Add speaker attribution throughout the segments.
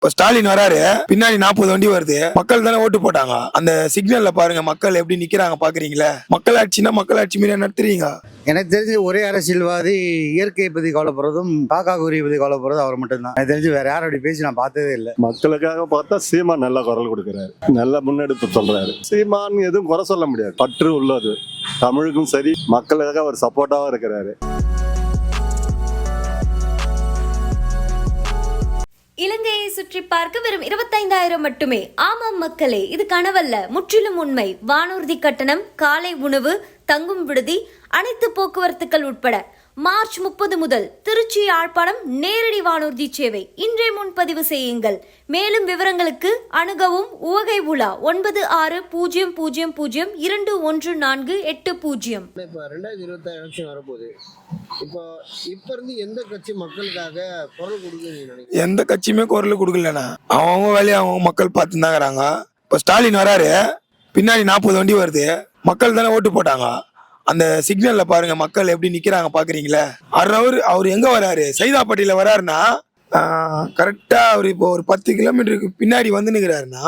Speaker 1: இப்ப ஸ்டாலின் வராரு பின்னாடி நாற்பது வண்டி வருது. மக்கள் தானே ஓட்டு போட்டாங்க. அந்த சிக்னல்ல பாருங்க மக்கள் எப்படி நிக்கிறாங்க பாக்குறீங்களா? மக்களாட்சினா மக்களாட்சி மீறி நடத்துறீங்க.
Speaker 2: எனக்கு தெரிஞ்சு ஒரே அரசியல்வாதி இயற்கையை பற்றி கவலைப்படுறதும் காக்கா குருவியை பற்றி கவலைப்படுறதும் அவர் மட்டும்தான். எனக்கு தெரிஞ்சு வேற யாரும் அப்படி பேசி நான் பார்த்ததே இல்லை.
Speaker 3: மக்களுக்காக பார்த்தா சீமான் நல்ல குரல் கொடுக்கிறாரு. நல்ல முன்னெடுப்பு சொல்றாரு. சீமான் எதுவும் குறை சொல்ல முடியாது. பற்று உள்ளது. தமிழுக்கும் சரி மக்களுக்காக அவர் சப்போர்ட்டாவும் இருக்கிறாரு.
Speaker 4: இலங்கையை சுற்றி பார்க்க வெறும் இருபத்தைந்தாயிரம் மட்டுமே. ஆமாம் மக்களே இது கனவல்ல. முற்றிலும் உண்மை. வானூர்தி கட்டணம் காலை உணவு தங்கும் விடுதி அனைத்து போக்குவரத்துக்கள் உட்பட. மார்ச் முப்பது முதல் திருச்சி யாழ்ப்பாணம் நேரடி வானூர்தி சேவை. இன்றே முன்பதிவு செய்யுங்கள். மேலும் விவரங்களுக்கு அணுகவும் உவகை உலா ஒன்பது ஆறு பூஜ்ஜியம் பூஜ்ஜியம் பூஜ்ஜியம் இரண்டு ஒன்று நான்கு எட்டு பூஜ்ஜியம்
Speaker 5: இப்போ ரெண்டாயிரத்தி இருபத்தாறு எலெக்ஷன் வரப்போகுது. இப்போ இப்போ இருந்து எந்த கட்சி மக்களுக்காக குரல் நினைக்கிறீங்க?
Speaker 1: எந்த கட்சியுமே குரல் கொடுக்கலண்ணா. அவங்க வேலையை அவங்க மக்கள் பார்த்து தாங்கிறாங்க இப்ப ஸ்டாலின் வராரு. பின்னாடி நாற்பது வண்டி வருது. மக்கள் தானே ஓட்டு போட்டாங்க. அந்த சிக்னல்ல பாருங்க மக்கள் எப்படி நிக்கிறாங்க பாக்குறீங்களா. அவர் அவர் எங்க வராரு? சைதாப்பட்டியில வராருன்னா கரெக்டா அவர் இப்போ ஒரு பத்து கிலோமீட்டருக்கு பின்னாடி வந்து நிக்கிறாருன்னா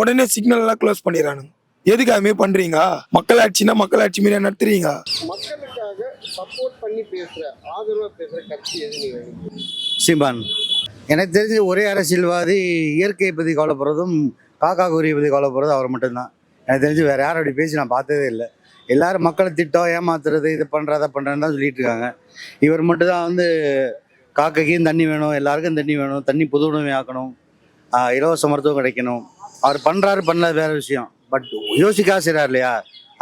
Speaker 1: உடனே சிக்னல் எல்லாம் க்ளோஸ் பண்ணிடுறானுங்க. எதுக்கு அதுமாரி பண்றீங்க? மக்களாட்சினா மக்களாட்சி மீறி நடத்துறீங்க?
Speaker 5: மக்களுக்காக சப்போர்ட் பண்ணி பேசுற ஆதரவா பேசுற கட்சி எது
Speaker 2: சீமான். எனக்கு தெரிஞ்சு ஒரே அரசியல்வாதி இயற்கையை பற்றி கவலைப்படுறதும் காக்கா குருவியை பற்றி கவலைப்படுறதும் அவர் மட்டும்தான். எனக்கு தெரிஞ்சு வேற யாரும் அப்படி பேசி நான் பார்த்ததே இல்லை. எல்லாரும் மக்களை திட்டம் ஏமாத்துறது இது பண்ணுற அதை பண்ணுறேன்னு தான் சொல்லிட்டு இருக்காங்க. இவர் மட்டும் தான் வந்து காக்கைக்கும் தண்ணி வேணும் எல்லாருக்கும் தண்ணி வேணும் தண்ணி புது உணவு ஆக்கணும் இலவச மருத்துவம் கிடைக்கணும். அவர் பண்ணுறாரு பண்ணல வேற விஷயம். பட் யோசிக்கா செய்கிறார் இல்லையா?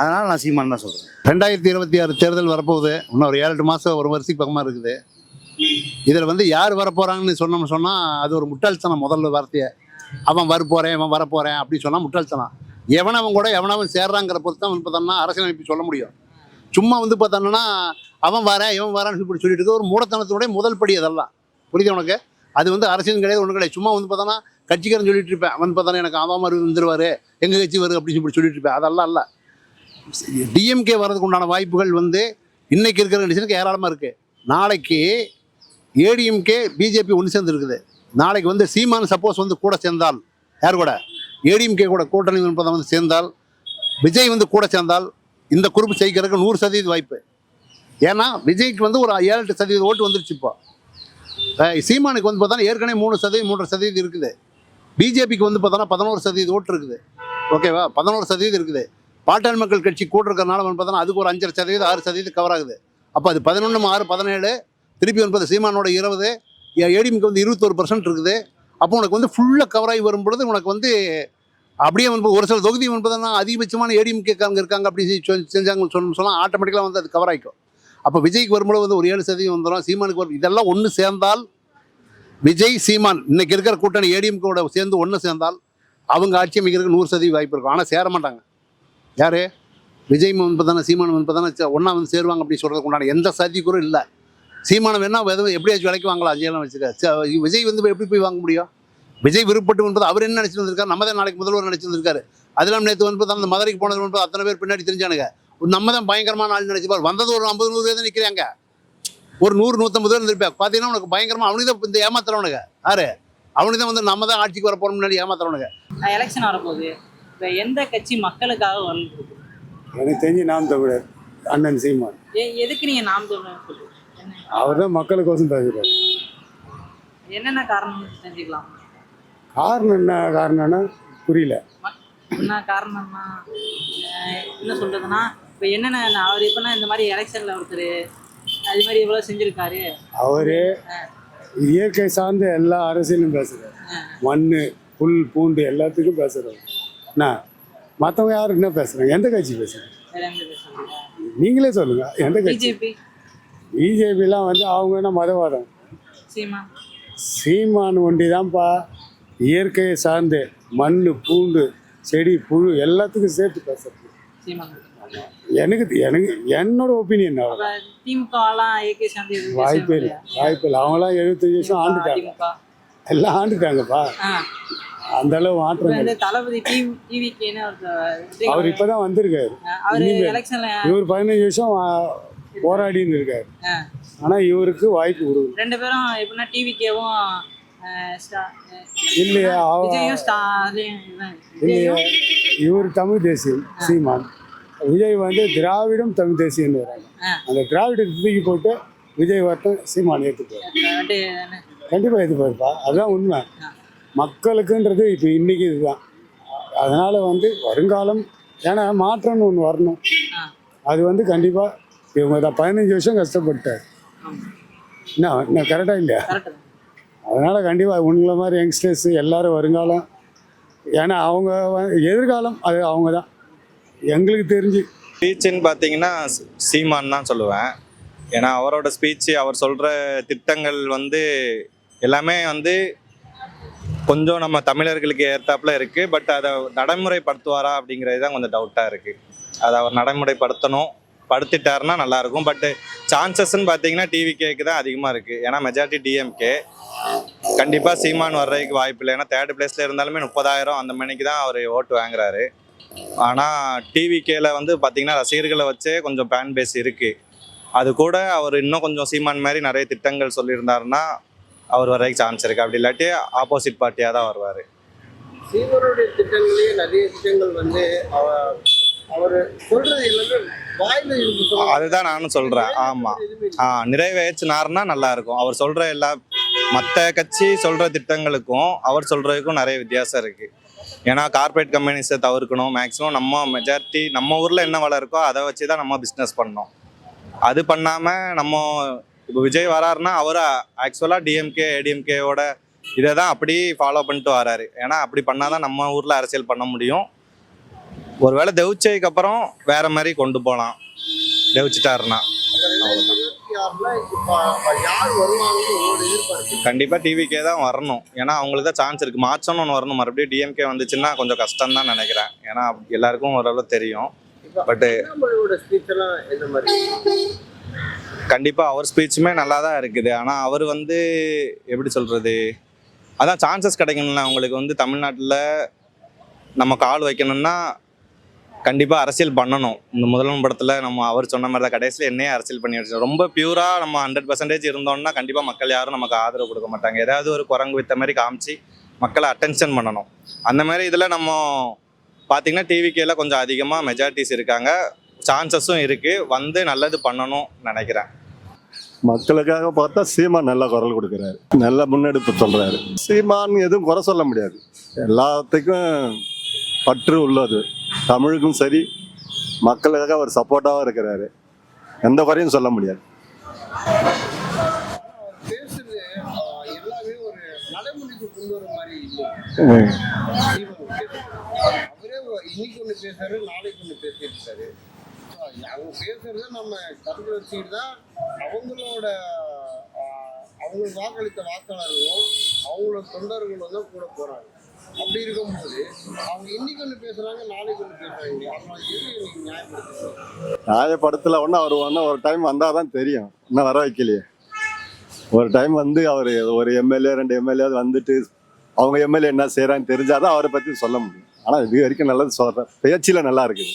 Speaker 2: அதனால் நான் சீமான் தான் சொல்கிறேன்
Speaker 6: ரெண்டாயிரத்தி இருபத்தி ஆறு தேர்தல் வரப்போகுது. இன்னும் ஒரு ஏழு எட்டு மாதம் ஒரு வருஷத்துக்கு பக்கமாக இருக்குது. இதில் வந்து யார் வரப்போகிறாங்கன்னு சொன்னோம்னு சொன்னால் அது ஒரு முட்டாள்தனம் முதல்ல வார்த்தையை. அவன் வரப்போகிறேன் இவன் வரப்போகிறேன் அப்படின்னு சொன்னால் முட்டாள்தனம். எவனவன் கூட எவனவன் சேர்றாங்கிற பொறுத்து தான் வந்து பார்த்தோம்னா அரசியலமைப்பு சொல்ல முடியும். சும்மா வந்து பார்த்தோம்னா அவன் வரேன் இவன் வரான்னு இப்படி சொல்லிட்டு இருக்க. ஒரு மூடத்தனத்தினுடைய முதல் படி அதெல்லாம். புரியுது உனக்கு? அது வந்து அரசியல் கிடையாது ஒன்றும் கிடையாது. சும்மா வந்து பார்த்தோன்னா கட்சிக்காரன் சொல்லிட்டு இருப்பேன். அவன் பார்த்தோன்னா எனக்கு அவன் மாதிரி வந்துருவாரு. எங்கள் கட்சி வருது அப்படின்னு இப்படி சொல்லிட்டு இருப்பேன். அதெல்லாம் இல்லை. டிஎம்கே வர்றதுக்கு உண்டான வாய்ப்புகள் வந்து இன்னைக்கு இருக்கிற கண்டிஷனுக்கு ஏராளமாக இருக்குது நாளைக்கு ஏடிஎம்கே பிஜேபி ஒன்று சேர்ந்துருக்குது நாளைக்கு வந்து சீமான் சப்போஸ் வந்து கூட சேர்ந்தால் யார் கூட? ஏடிஎம்கே கூட கூட்டணி என்பதை வந்து சேர்ந்தால் விஜய் வந்து கூட சேர்ந்தால் இந்த குரூப் ஜெயிக்கிறதுக்கு நூறு சதவீத வாய்ப்பு. ஏன்னா விஜய்க்கு வந்து ஒரு ஏழு எட்டு சதவீத ஓட்டு வந்துருச்சு இப்போ. சீமானுக்கு வந்து பார்த்தோன்னா ஏற்கனவே மூணு சதவீதம் மூன்றரை சதவீதம் இருக்குது. பிஜேபிக்கு வந்து பார்த்தோன்னா பதினோரு சதவீத ஓட்டு இருக்குது. ஓகேவா பதினோரு சதவீதம் இருக்குது. பாட்டாள் மக்கள் கட்சி கூட்டிருக்கிறதுனால இருக்கிறனால வந்து பார்த்தோன்னா அதுக்கு ஒரு அஞ்சரை சதவீதம் ஆறு சதவீதம் கவர் ஆகுது. அப்போ அது பதினொன்று ஆறு பதினேழு திருப்பி ஒன்பது சீமானோட இருபது ஏடிஎம்க்கு வந்து இருபத்தொரு பர்சன்ட் இருக்குது. அப்போ உனக்கு வந்து ஃபுல்லாக கவர் ஆகி வரும் பொழுது உனக்கு வந்து அப்படியே வந்து ஒரு சில தொகுதி என்பதுனா அதிகபட்சமான ஏடிஎம்கேக்காரங்க இருக்காங்க அப்படி செஞ்சு- செஞ்சாங்க சொன்னால் ஆட்டோமேட்டிக்கலாக வந்து அது கவர் ஆகிக்கும் அப்போ விஜய்க்கு வரும்போது வந்து ஒரு ஏழு சதவீதம் வந்துடும் சீமானுக்கு வரும். இதெல்லாம் ஒன்று சேர்ந்தால் விஜய் சீமான் இன்னைக்கு இருக்கிற கூட்டணி ஏடிஎம்கோட சேர்ந்து ஒன்று சேர்ந்தால் அவங்க ஆட்சி அமைக்கிறதுக்கு நூறு சதவீதம் வாய்ப்பு இருக்கும். ஆனால் சேர மாட்டாங்க. யார்? விஜய் முன்பதானே சீமான் முன்பதானே ஒன்றா வந்து சேருவாங்க அப்படி சொல்கிறதுக்கு உண்டான எந்த சாத்தியக்கூறும் இல்லை. சீமானம் வேணா எதுவும் எப்படியாச்சும் விலைக்கு வாங்கலாம்? அஜயெல்லாம் வச்சுக்க. ச- விஜய் வந்து எப்படி போய் வாங்க முடியும்? விஜய் விருப்பப்பட்டு என்பது அவர் என்ன நினைச்சிட்டு வந்திருக்காரு? நம்ம தான் நாளைக்கு முதல்வர் நினைச்சிட்டு வந்திருக்காரு. அதெல்லாம் நேற்று வந்து அந்த மதுரைக்கு போனது வந்து அத்தனை பேர் பின்னாடி தெரிஞ்சானுங்க. நம்ம தான் பயங்கரமான ஆள் நினைச்சு பாரு. வந்தது ஒரு ஐம்பது நூறு பேர் தான் நிற்கிறாங்க ஒரு நூறு நூற்றம்பது பேர் இருந்திருப்பேன் பார்த்தீங்கன்னா உனக்கு பயங்கரமா அவனுக்கு தான் இந்த ஏமாத்துறவனுங்க. யாரு? அவனுக்கு தான் வந்து நம்ம தான் ஆட்சிக்கு வர போறோம் முன்னாடி ஏமாத்துறவனுங்க.
Speaker 7: எலெக்ஷன் வரப்போகுது இப்போ எந்த கட்சி மக்களுக்காக வரணும்
Speaker 8: எனக்கு தெரிஞ்சு நாம் தமிழர் அண்ணன் சீமான்.
Speaker 7: எதுக்கு நீங்க நாம் தமிழர்
Speaker 8: அவர் தான் மக்களுக்கோசம் பேசுகிறார்
Speaker 7: என்னென்ன காரணம் தெரிஞ்சுக்கலாம்
Speaker 8: காரணம் என்ன காரணம்னா புரியல.
Speaker 7: என்ன காரணம்னா என்ன சொல்றதுன்னா இப்போ என்னென்ன அவர் இப்போனா இந்த மாதிரி எலெக்ஷன்ல ஒருத்தர் அது மாதிரி இவ்வளோ செஞ்சிருக்காரு.
Speaker 8: அவர் இயற்கை சார்ந்த எல்லா அரசியலும் பேசுகிறார் மண் புல் பூண்டு எல்லாத்துக்கும் பேசுகிறார் என்ன? மற்றவங்க யாரும் என்ன பேசுகிறாங்க எந்த கட்சி பேசுகிறாங்க
Speaker 7: பேசுறாங்க?
Speaker 8: நீங்களே சொல்லுங்க. எந்த கட்சி?
Speaker 7: பிஜேபி.
Speaker 8: பிஜேபிலாம் வந்து அவங்க என்ன மதவாதம்?
Speaker 7: சீமா.
Speaker 8: சீமான் ஒண்டி தான்ப்பா. இயற்கையை சார்ந்து மண் பூண்டு செடி புழு எல்லாத்துக்கும் சேர்த்து பேசுறது. எனக்கு எனக்கு என்னோட ஒப்பீனியன் வாய்ப்பே இல்லை. வாய்ப்பே இல்லை. அவங்களாம் எழுபத்தஞ்சு வருஷம் ஆண்டுட்டாங்க. எல்லாம் ஆண்டுட்டாங்கப்பா. அந்த அளவு மாற்றம் அவர் இப்பதான் வந்திருக்காரு. இவர் பதினஞ்சு வருஷம் போராடின்னு இருக்காரு. ஆனா இவருக்கு வாய்ப்பு கொடுக்கணும்
Speaker 7: ரெண்டு பேரும் எப்படின்னா டிவிக்கேவும்
Speaker 8: இல்லையா? இல்லையா? இவர் தமிழ் தேசியம் சீமான். விஜய் வந்து திராவிடம் தமிழ் தேசியம்னு வராங்க. அந்த திராவிடத்தை தூக்கி போட்டு விஜய் வரட்டும் சீமான் ஏற்றுப்பார்? கண்டிப்பாக ஏற்றுப்பாருப்பா அதுதான் உண்மை. மக்களுக்குன்றது இப்போ இன்னைக்கு இதுதான். அதனால் வந்து வருங்காலம் ஏன்னா மாற்றம்னு ஒன்று வரணும். அது வந்து கண்டிப்பாக இவங்க தான் பதினஞ்சு வருஷம் கஷ்டப்பட்டார். என்ன என்ன கரெக்டாக இல்லையா. அதனால் கண்டிப்பாக உங்களை மாதிரி யங்ஸ்டர்ஸ் எல்லாரும் வருங்காலம் ஏன்னா அவங்க எதிர்காலம் அது அவங்க தான் எங்களுக்கு தெரிஞ்சு.
Speaker 9: ஸ்பீச்சுன்னு பார்த்தீங்கன்னா சீமான் தான் சொல்லுவேன். ஏன்னா அவரோட ஸ்பீச்சு அவர் சொல்கிற திட்டங்கள் வந்து எல்லாமே வந்து கொஞ்சம் நம்ம தமிழர்களுக்கு ஏற்றாப்புல இருக்குது பட் அதை நடைமுறைப்படுத்துவாரா அப்படிங்கிறது தான் கொஞ்சம் டவுட்டாக இருக்குது அதை அவர் நடைமுறைப்படுத்தணும். படுத்துட்டாருன்னா நல்லாயிருக்கும். பட்டு சான்சஸ்ன்னு பார்த்தீங்கன்னா டிவி கேக்கு தான் அதிகமாக இருக்குது ஏன்னா மெஜாரிட்டி டிஎம்கே கண்டிப்பாக சீமான் வர்றதுக்கு வாய்ப்பு இல்லை. ஏன்னா தேர்ட் பிளேஸில் இருந்தாலுமே முப்பதாயிரம் அந்த மணிக்கு தான் அவர் ஓட்டு வாங்குறாரு. ஆனால் டிவிகேல வந்து பார்த்தீங்கன்னா ரசிகர்களை வச்சே கொஞ்சம் ஃபேன் பேஸ் இருக்குது அது கூட அவர் இன்னும் கொஞ்சம் சீமான் மாதிரி நிறைய திட்டங்கள் சொல்லியிருந்தாருன்னா அவர் வர்றதுக்கு சான்ஸ் இருக்குது அப்படி இல்லாட்டி ஆப்போசிட் பார்ட்டியாக தான் வருவார்.
Speaker 5: சீமனுடைய திட்டங்களே நிறைய திட்டங்கள் வந்து அவர் சொல்றது எல்லாமே இருக்கு
Speaker 9: அதுதான் நானும்
Speaker 5: எதுவுமே இல்லை.
Speaker 9: ஆ நிறைவேற்றினாருன்னா நல்லா இருக்கும் அவர் சொல்கிற எல்லா மற்ற கட்சி சொல்கிற திட்டங்களுக்கும் அவர் சொல்கிறதுக்கும் நிறைய வித்தியாசம் இருக்குது ஏன்னா கார்ப்பரேட் கம்பெனிஸை தவிர்க்கணும். மேக்ஸிமம் நம்ம மெஜாரிட்டி நம்ம ஊரில் என்ன வளம் இருக்கோ அதை வச்சு தான் நம்ம பிஸ்னஸ் பண்ணோம். அது பண்ணாமல் நம்ம இப்போ விஜய் வராருன்னா அவர் ஆக்சுவலாக டிஎம்கே ஏடிஎம்கேவோட இதை தான் அப்படி ஃபாலோ பண்ணிட்டு வராரு. ஏன்னா அப்படி பண்ணால் தான் நம்ம ஊரில் அரசியல் பண்ண முடியும். ஒருவேளை தெவிச்சதுக்கு அப்புறம் வேற மாதிரி கொண்டு போகலாம் தெவிச்சிட்டாருன்னா. கண்டிப்பாக டிவிக்கே தான் வரணும். ஏன்னா அவங்களுக்கு தான் சான்ஸ் இருக்குது மாற்றம்னு ஒன்று வரணும். மறுபடியும் டிஎம்கே வந்துச்சுன்னா கொஞ்சம் கஷ்டம் தான் நினைக்கிறேன். ஏன்னா எல்லாருக்கும் ஓரளவு தெரியும்.
Speaker 5: பட்டு
Speaker 9: பட் கண்டிப்பாக அவர் ஸ்பீச்சுமே நல்லா தான் இருக்குது. ஆனால் அவர் வந்து எப்படி சொல்கிறது அதான் சான்சஸ் கிடைக்கணும்ல. அவங்களுக்கு வந்து தமிழ்நாட்டில் நம்ம கால் வைக்கணும்னா கண்டிப்பாக அரசியல் பண்ணணும். இந்த முதல்வன் படத்தில் நம்ம அவர் சொன்ன மாதிரி தான் கடைசியில் என்னையே அரசியல் பண்ணி வச்சு ரொம்ப பியூராக நம்ம ஹண்ட்ரட் பர்சன்டேஜ் இருந்தோம்னா கண்டிப்பாக மக்கள் யாரும் நமக்கு ஆதரவு கொடுக்க மாட்டாங்க. ஏதாவது ஒரு குரங்கு வித்த மாதிரி காமிச்சு மக்களை அட்டென்ஷன் பண்ணணும். அந்த மாதிரி இதில் நம்ம பார்த்தீங்கன்னா டிவிக்கேல கொஞ்சம் அதிகமாக மெஜாரிட்டிஸ் இருக்காங்க. சான்சஸும் இருக்குது வந்து நல்லது பண்ணணும் நினைக்கிறேன்.
Speaker 3: மக்களுக்காக பார்த்தா சீமான் நல்ல குரல் கொடுக்குறாரு. நல்ல முன்னெடுப்பு சொல்கிறாரு சீமான் எதுவும் குறை சொல்ல முடியாது. எல்லாத்துக்கும் பற்று உள்ளது. தமிழுக்கும் சரி மக்களுக்காக அவர் சப்போர்ட்டாக இருக்கிறாரு. எந்த குறையும் சொல்ல முடியாது.
Speaker 5: பேசுறது எல்லாமே ஒரு நடைமுறைக்கு கொண்டு வர மாதிரி அவரே ஒரு- இன்னைக்கு நாளைக்கு அவங்க பேசுறத நம்ம கருத்து வச்சுக்கிட்டு தான் அவங்களோட அவங்களுக்கு வாக்களித்த வாக்காளர்களும் அவங்களோட தொண்டர்களும் தான் கூட போறாங்க. அப்படி இருக்கும்போது அவங்க இன்னைக்கு ஒண்ணு பேசுறாங்க நாளைக்கு ஒண்ணு பேசுறாங்க. அப்புறம் எது நீங்க நியாயப்படுத்துறீங்க
Speaker 3: நியாயப்படத்தில் ஒன்று அவர் ஒன்று ஒரு டைம் வந்தால் தான் தெரியும். இன்னும் வர வைக்கலையே. ஒரு டைம் வந்து அவர் ஒரு எம்எல்ஏ ரெண்டு எம்எல்ஏ வந்துட்டு அவங்க எம்எல்ஏ என்ன செய்கிறான்னு தெரிஞ்சாதான் அவரை பற்றி சொல்ல முடியும். ஆனால் இது வரைக்கும் நல்லது சொல்கிற பேச்சில் நல்லா இருக்குது.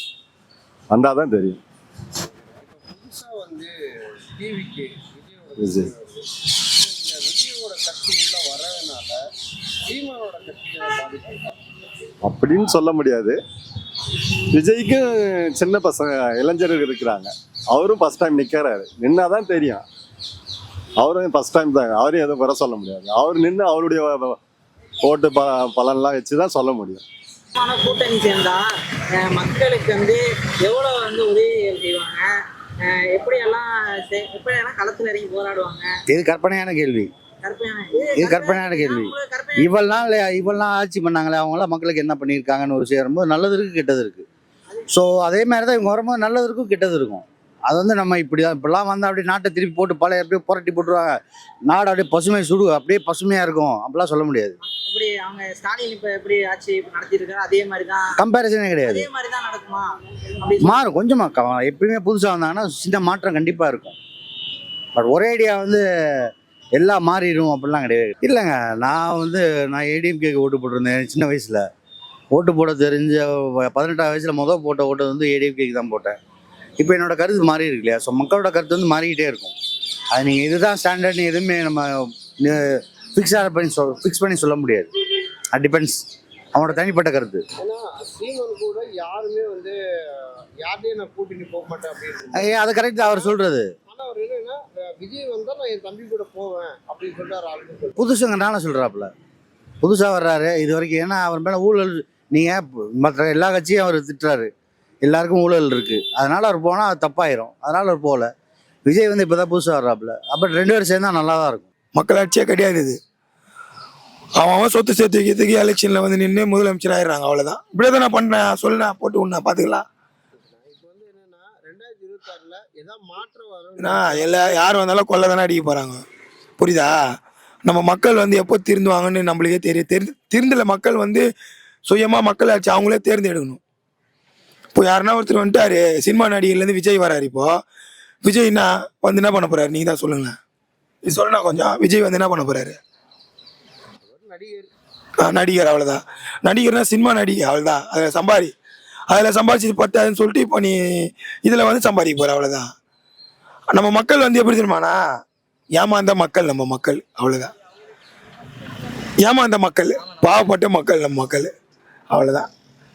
Speaker 3: வந்தால் தான் தெரியும் விஜய்.
Speaker 5: கட்சி வருது. இந்த விஜயோட கட்சி உள்ள வரதுனால சீமானோட
Speaker 3: அப்படின்னு சொல்ல முடியாது. விஜய்க்கு சின்ன பசங்க இளைஞர்கள் இருக்கிறாங்க. அவரும் ஃபர்ஸ்ட் டைம் நிற்கிறாரு நின்னா தான் தெரியும். அவரும் ஃபர்ஸ்ட் டைம் தான். அவரையும் எதுவும் குறை சொல்ல முடியாது. அவர் நின்று அவருடைய ஓட்டு ப பலன்லாம் வச்சு தான் சொல்ல முடியும்.
Speaker 7: கூட்டணி சேர்ந்தா மக்களுக்கு வந்து எவ்வளவு வந்து உதவிகள் செய்வாங்க? எப்படியெல்லாம் எப்படியெல்லாம் களத்துல இறங்கி போராடுவாங்க?
Speaker 2: இது கற்பனையான கேள்வி. இது கற்பனையான கேள்வி. இவ்வளவு நாள் இவ்வளவு நாள் ஆட்சி பண்ணாங்களே அவங்களாம் மக்களுக்கு என்ன பண்ணியிருக்காங்கன்னு ஒரு சேரும்போது நல்லது இருக்கு கெட்டது இருக்கு. ஸோ அதே மாதிரி தான் இவங்க வரும்போது நல்லது இருக்கும் கெட்டது இருக்கும். அது வந்து நம்ம இப்படி தான் இப்படிலாம் வந்து அப்படியே நாட்டை திருப்பி போட்டு பழைய அப்படியே புரட்டி போட்டுருவாங்க. நாடு அப்படியே பசுமை சுடு அப்படியே பசுமையாக இருக்கும். அப்படிலாம் சொல்ல முடியாது.
Speaker 7: இப்படி அவங்க ஸ்டாலின் இப்ப எப்படி ஆட்சி நடத்திட்டு இருக்காரு அதே மாதிரி தான்
Speaker 2: கம்பேரிசனே கிடையாது.
Speaker 7: அதே மாதிரி தான் நடக்குமா அப்படி
Speaker 2: மாறும் கொஞ்சமா க- எப்பயுமே புதுசாக வந்தாங்கன்னா சின்ன மாற்றம் கண்டிப்பாக இருக்கும். பட் ஒரே ஐடியா வந்து எல்லாம் மாறிடும் அப்படிலாம் கிடையாது. இல்லைங்க நான் வந்து நான் ஏடிஎம்கேக்கு ஓட்டு போட்டிருந்தேன் சின்ன வயசில். ஓட்டு போட தெரிஞ்ச பதினெட்டாம் வயசில் முதல் போட்ட ஓட்டு வந்து ஏடிஎம்கேக்கு தான் போட்டேன். இப்போ என்னோட கருத்து மாறி இருக்கு இல்லையா? ஸோ மக்களோட கருத்து வந்து மாறிக்கிட்டே இருக்கும். அது நீங்கள் இதுதான் ஸ்டாண்டர்ட்னு எதுவுமே நம்ம ஃபிக்ஸாக பண்ணி சொல் ஃபிக்ஸ் பண்ணி சொல்ல முடியாது. அது டிபெண்ட்ஸ் அவனோட தனிப்பட்ட கருத்து.
Speaker 5: கூட யாருமே வந்து யார்ட்டையும் நான் கூட்டிட்டு போக மாட்டேன்
Speaker 2: அது கரெக்ட் அவர் சொல்கிறது
Speaker 5: ஆனா அவர் என்னன்னா அஹ் விஜய் வந்தா நான் என் தம்பி கூட போவேன் அப்படின்னு சொல்றாரு.
Speaker 2: புதுசுங்கனால சொல்கிறாப்புல புதுசாக வர்றாரு. இது வரைக்கும் ஏன்னா அவர் மேலே ஊழல் நீங்கள் மற்ற எல்லா கட்சியும் அவர் திட்டுறாரு. எல்லாருக்கும் ஊழல் இருக்குது அதனால் அவர் போனால் அது தப்பாயிரும். அதனால் அவர் போகல. விஜய் வந்து இப்போ தான் புதுசாக வர்றாப்புல. அப்போ ரெண்டு பேரும் சேர்ந்தா நல்லா தான் இருக்கும்.
Speaker 1: மக்களாட்சியே கிடையாது இது. அவன் அவன் சொத்து சேர்த்து வைக்கிறதுக்கு எலெக்ஷனில் வந்து நின்று முதலமைச்சர் ஆயிடுறாங்க. அவ்வளோதான் இப்படியே தான் நான் பண்ணேன் சொல்லுண்ணா போட்டு உண்ணா பார்த்துக்கலாம் ஏன்னா எல்லா யார் வந்தாலும் கொள்ள தானே அடிக்க போகிறாங்க புரியுதா? நம்ம மக்கள் வந்து எப்போ திருந்துவாங்கன்னு நம்மளுக்கே தெரியும் தெரி திருந்தல மக்கள் வந்து சுயமாக மக்களாட்சி அவங்களே தேர்ந்தெடுக்கணும். இப்போ யாருன்னா ஒருத்தர் வந்துட்டாரு சினிமா நடிகர்லேருந்து விஜய் வராரு இப்போ. விஜய்னா வந்து என்ன பண்ண போறாரு? நீங்க தான் சொல்லுங்களேன். இது சொல்லுண்ணா கொஞ்சம். விஜய் வந்து என்ன பண்ண போறாரு?
Speaker 5: நடிகர்.
Speaker 1: நடிகர் அவ்வளோதான் நடிகர்னா சினிமா நடிகை அவ்வளோதான் அதில் சம்பாரி அதில் சம்பாதிச்சது பத்தாதுன்னு சொல்லிட்டு இப்போ நீ இதில் வந்து சம்பாதிக்க போகிற அவ்வளோதான் நம்ம மக்கள் வந்து எப்படி தெரியுமாண்ணா ஏமாந்த மக்கள் நம்ம மக்கள் அவ்வளோதான் ஏமாந்த மக்கள் பாவப்பட்ட மக்கள் நம்ம மக்கள் அவ்வளோதான்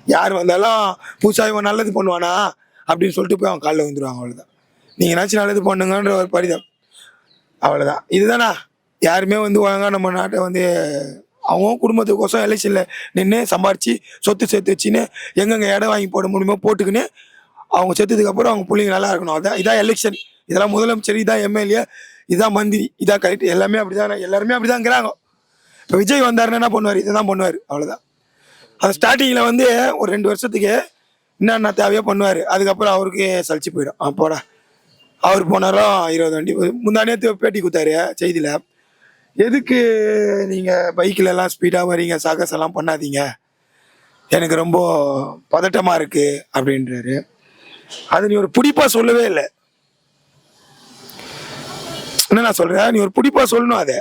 Speaker 1: யார் வந்தாலும் புதுசாக இவன் நல்லது பண்ணுவானா? அப்படின்னு சொல்லிட்டு போய் அவன் காலில் வந்துடுவாங்க அவ்வளோதான் நீங்கள் என்னாச்சும் நல்லது பண்ணுங்கன்ற ஒரு பரிதம். அவ்வளோதான் இதுதானா? யாருமே வந்து ஒழுங்காக நம்ம நாட்டை வந்து அவங்க குடும்பத்துக்கோசம் எலெக்ஷனில் நின்று சம்பாரித்து சொத்து சேர்த்து வச்சுன்னு எங்கெங்கே இடம் வாங்கி போட முடியுமோ போட்டுக்கின்னு அவங்க செத்துக்கப்புறம் அவங்க பிள்ளைங்க நல்லா இருக்கணும். அதான் இதான் எலெக்ஷன் இதெல்லாம் முதலமைச்சர் இதான் எம்எல்ஏ இதான் மந்திரி இதான் கரெக்ட் எல்லாமே அப்படிதான் எல்லாருமே அப்படிதாங்கிறாங்க. இப்போ விஜய் வந்தாருன்னா என்ன பண்ணுவார்? இதை தான் பண்ணுவார். அவ்வளோதான் அது ஸ்டார்டிங்கில் வந்து ஒரு ரெண்டு வருஷத்துக்கு என்னென்ன தேவையோ பண்ணுவார். அதுக்கப்புறம் அவருக்கு சலிச்சு போயிடும். ஆ போடா. அவர் போனாரோ இருபது வண்டி முந்தானே பேட்டி கொடுத்தாரு செய்தியில். எதுக்கு நீங்கள் பைக்கில் எல்லாம் ஸ்பீடாக வரீங்க சாகஸ் எல்லாம் பண்ணாதீங்க. எனக்கு ரொம்ப பதட்டமாக இருக்குது அப்படின்றாரு. அது நீ ஒரு பிடிப்பாக சொல்லவே இல்லை. என்ன நான் சொல்கிறேன் நீ ஒரு பிடிப்பாக சொல்லணும் அதை.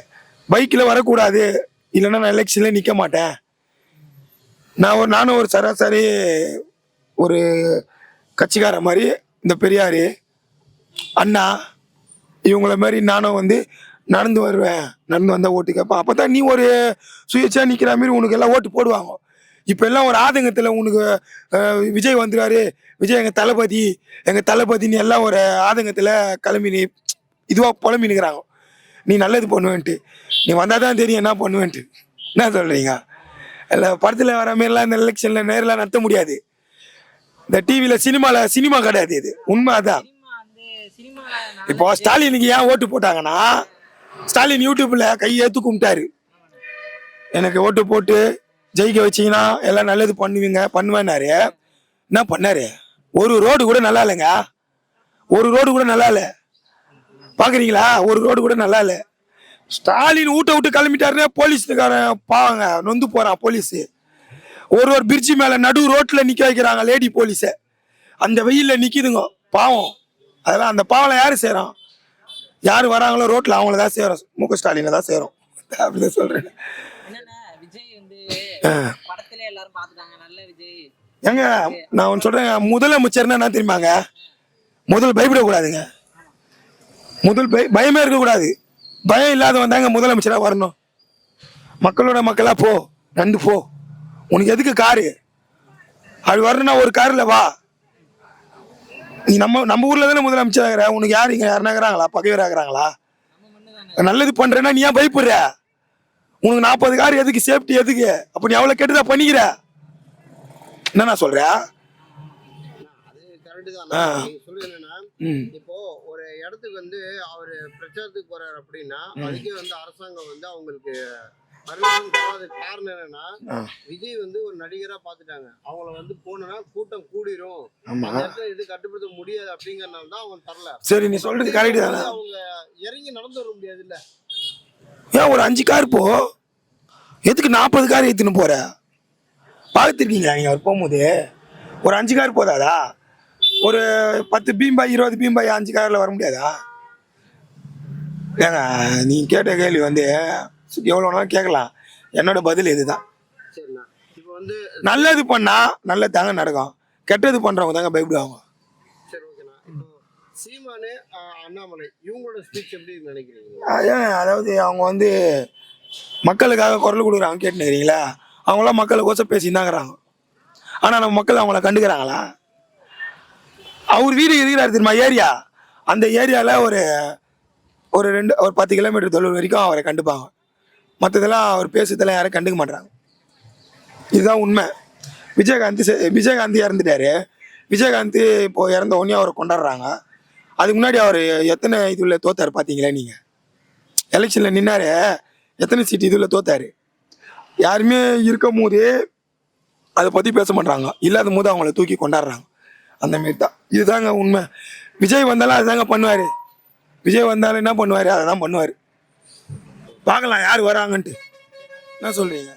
Speaker 1: பைக்கில் வரக்கூடாது. இல்லைன்னா நான் எலெக்ஷனில் நிற்க மாட்டேன். நான் ஒரு நானும் ஒரு சராசரி ஒரு கட்சிக்கார மாதிரி இந்த பெரியார் அண்ணா இவங்கள மாதிரி நானும் வந்து நடந்து வருவேன். நடந்து வந்தால் ஓட்டு கேட்பேன் அப்போ தான் நீ ஒரு சுயேட்சா நிற்கிற மாதிரி உனக்கு எல்லாம் ஓட்டு போடுவாங்க. இப்போ எல்லாம் ஒரு ஆதங்கத்தில் உனக்கு விஜய் வந்துருவாரு. விஜய் எங்கள் தளபதி எங்கள் தளபதின்னு எல்லாம் ஒரு ஆதங்கத்தில் கிளம்பி நீ இதுவாக புலம்பி நிற்கிறாங்க நீ நல்லது பண்ணுவேன்ட்டு. நீ வந்தால் தான் தெரியும் என்ன பண்ணுவேன்ட்டு. என்ன சொல்கிறீங்க இல்லை படத்தில் வர மாதிரிலாம் இந்த எலெக்ஷனில் நேரில் நடத்த முடியாது. இந்த டிவியில் சினிமாவில் சினிமா கிடையாது இது. உண்மை அதான் இப்போ ஸ்டாலினுக்கு ஏன் ஓட்டு போட்டாங்கன்னா ஸ்டாலின் யூடியூப்ல கையேத்து கும்பிட்டாரு. எனக்கு ஓட்டு போட்டு ஜெயிக்க வச்சிங்கன்னா எல்லாம் நல்லது பண்ணுவீங்க பண்ணுவேன்னாரு. என்ன பண்ணாரு? ஒரு ரோடு கூட நல்லா இல்லைங்க. ஒரு ரோடு கூட நல்லா இல்லை. பார்க்குறீங்களா ஒரு ரோடு கூட நல்லா இல்லை. ஸ்டாலின் ஊட்ட விட்டு கிளம்பிட்டாருன்னா போலீஸ்காரன் பாவங்க நொந்து போகிறான் போலீஸு. ஒரு ஒரு பிரிட்ஜி மேலே நடு ரோட்டில் நிற்க வைக்கிறாங்க லேடி போலீஸை அந்த வெயிலில் நிற்கிதுங்க பாவம். அதெல்லாம் அந்த பாவம் யார் செய்கிறான் யார் வராங்களோ ரோட்ல அவங்கள தான் சேரும். மு க ஸ்டாலினை தான் சேரும். அப்படிதான்
Speaker 7: விஜய்
Speaker 1: ஏங்க நான் ஒன்று சொல்றேங்க முதலமைச்சர்னா என்ன தெரியுமாங்க? முதல் பயப்படக்கூடாதுங்க. முதல் பய பயமே இருக்கக்கூடாது. பயம் இல்லாதவன் தாங்க முதலமைச்சராக வரணும். மக்களோட மக்களா போ நந்து போ. உனக்கு எதுக்கு காரு? அப்படி வரணும்னா ஒரு காரில் வா. நீ நம்ம நம்ம ஊர்ல தானே முதலமைச்சர் ஆகிற உனக்கு யார் இங்க யாருனா இருக்கிறாங்களா பகைவர் ஆகுறாங்களா நல்லது பண்றேன்னா நீ ஏன் பயப்படுற? உனக்கு நாற்பது கார் எதுக்கு? சேஃப்டி எதுக்கு? அப்ப நீ அவ்வளவு கெட்டுதா பண்ணிக்கிற? என்ன நான் சொல்றேன்
Speaker 5: அது கரெக்டு தான்.
Speaker 1: ஆ.
Speaker 5: நீங்க சொல்றது என்னன்னா
Speaker 1: ம்.
Speaker 5: இப்போ ஒரு இடத்துக்கு வந்து அவரு பிரச்சாரத்துக்கு போறாரு அப்படின்னா அதுக்கே வந்து அரசாங்கம் வந்து அவங்களுக்கு காரணம் என்னன்னா. விஜய் வந்து ஒரு நடிகரா பாத்துட்டாங்க. அவங்கள வந்து போனா கூட்டம் கூடிரும். எது கட்டுப்படுத்த முடியாது அப்படிங்கறனால தான் அவங்க தரல.
Speaker 1: சரி நீ சொல்றது கரெக்ட் தானே?
Speaker 5: அவங்க இறங்கி நடந்து வர முடியாது இல்ல
Speaker 1: ஏன் ஒரு அஞ்சு கார் போ? எதுக்கு நாற்பது கார் ஏற்றின்னு போற? பார்த்துருக்கீங்களா நீங்கள் அவர் போகும்போது? ஒரு அஞ்சு கார் போதாதா? ஒரு பத்து பீம்பாய் இருபது பீம்பாய் அஞ்சு காரில் வர முடியாதா? ஏங்க நீ கேட்ட கேள்வி வந்து எவ்வளோ வேணாலும் கேட்கலாம். என்னோட பதில் இதுதான்.
Speaker 5: சரிண்ணா. இப்போ வந்து
Speaker 1: நல்லது பண்ணா நல்லது தாங்க நடக்கும். கெட்டது பண்ணுறவங்க தாங்க பயப்படுவாங்க.
Speaker 5: சரி ஓகேண்ணா. இப்போ சீமானு ஆஹ், அண்ணாமலை இவங்களோட ஸ்பீச் எப்படி நினைக்கிறீங்க?
Speaker 1: அதான் அதாவது அவங்க வந்து மக்களுக்காக குரல் கொடுக்குறாங்க கேட்டுனுக்கிறீங்களா அவங்களாம் மக்களுக்கோசம் பேசியிருந்தாங்கிறாங்க ஆனால் நம்ம மக்கள் அவங்கள கண்டுக்கிறாங்களா? அவர் வீடு இருக்கிறார் தெரியுமா ஏரியா? அந்த ஏரியாவில் ஒரு ஒரு ரெண்டு ஒரு பத்து கிலோமீட்டர் தொழில் வரைக்கும் அவரை கண்டுப்பாங்க. மற்றதெல்லாம் அவர் பேசுறதெல்லாம் யாரும் கண்டுக்க மாட்டாங்க இதுதான் உண்மை. விஜயகாந்த் செ- விஜயகாந்த் இறந்துட்டாரு? விஜயகாந்த் இப்போ இறந்த உடனே அவரை கொண்டாடுறாங்க. அதுக்கு முன்னாடி அவர் எத்தனை இதுல தோத்தார் பார்த்தீங்களா நீங்கள் எலெக்ஷனில் நின்னாரு. எத்தனை சீட் இதில் தோத்தார்? யாருமே இருக்கும் போது அதை பற்றி பேச மாட்டாங்க இல்லாத போது அவங்கள தூக்கி கொண்டாடுறாங்க. அந்த மாரி தான் இதுதாங்க உண்மை. விஜய் வந்தாலும் அதுதாங்க பண்ணுவார். விஜய் வந்தாலும் என்ன பண்ணுவார்? அதை தான் பண்ணுவார். பார்க்கலாம் யார் வராங்கன்ட்டு. என்ன சொல்கிறீங்க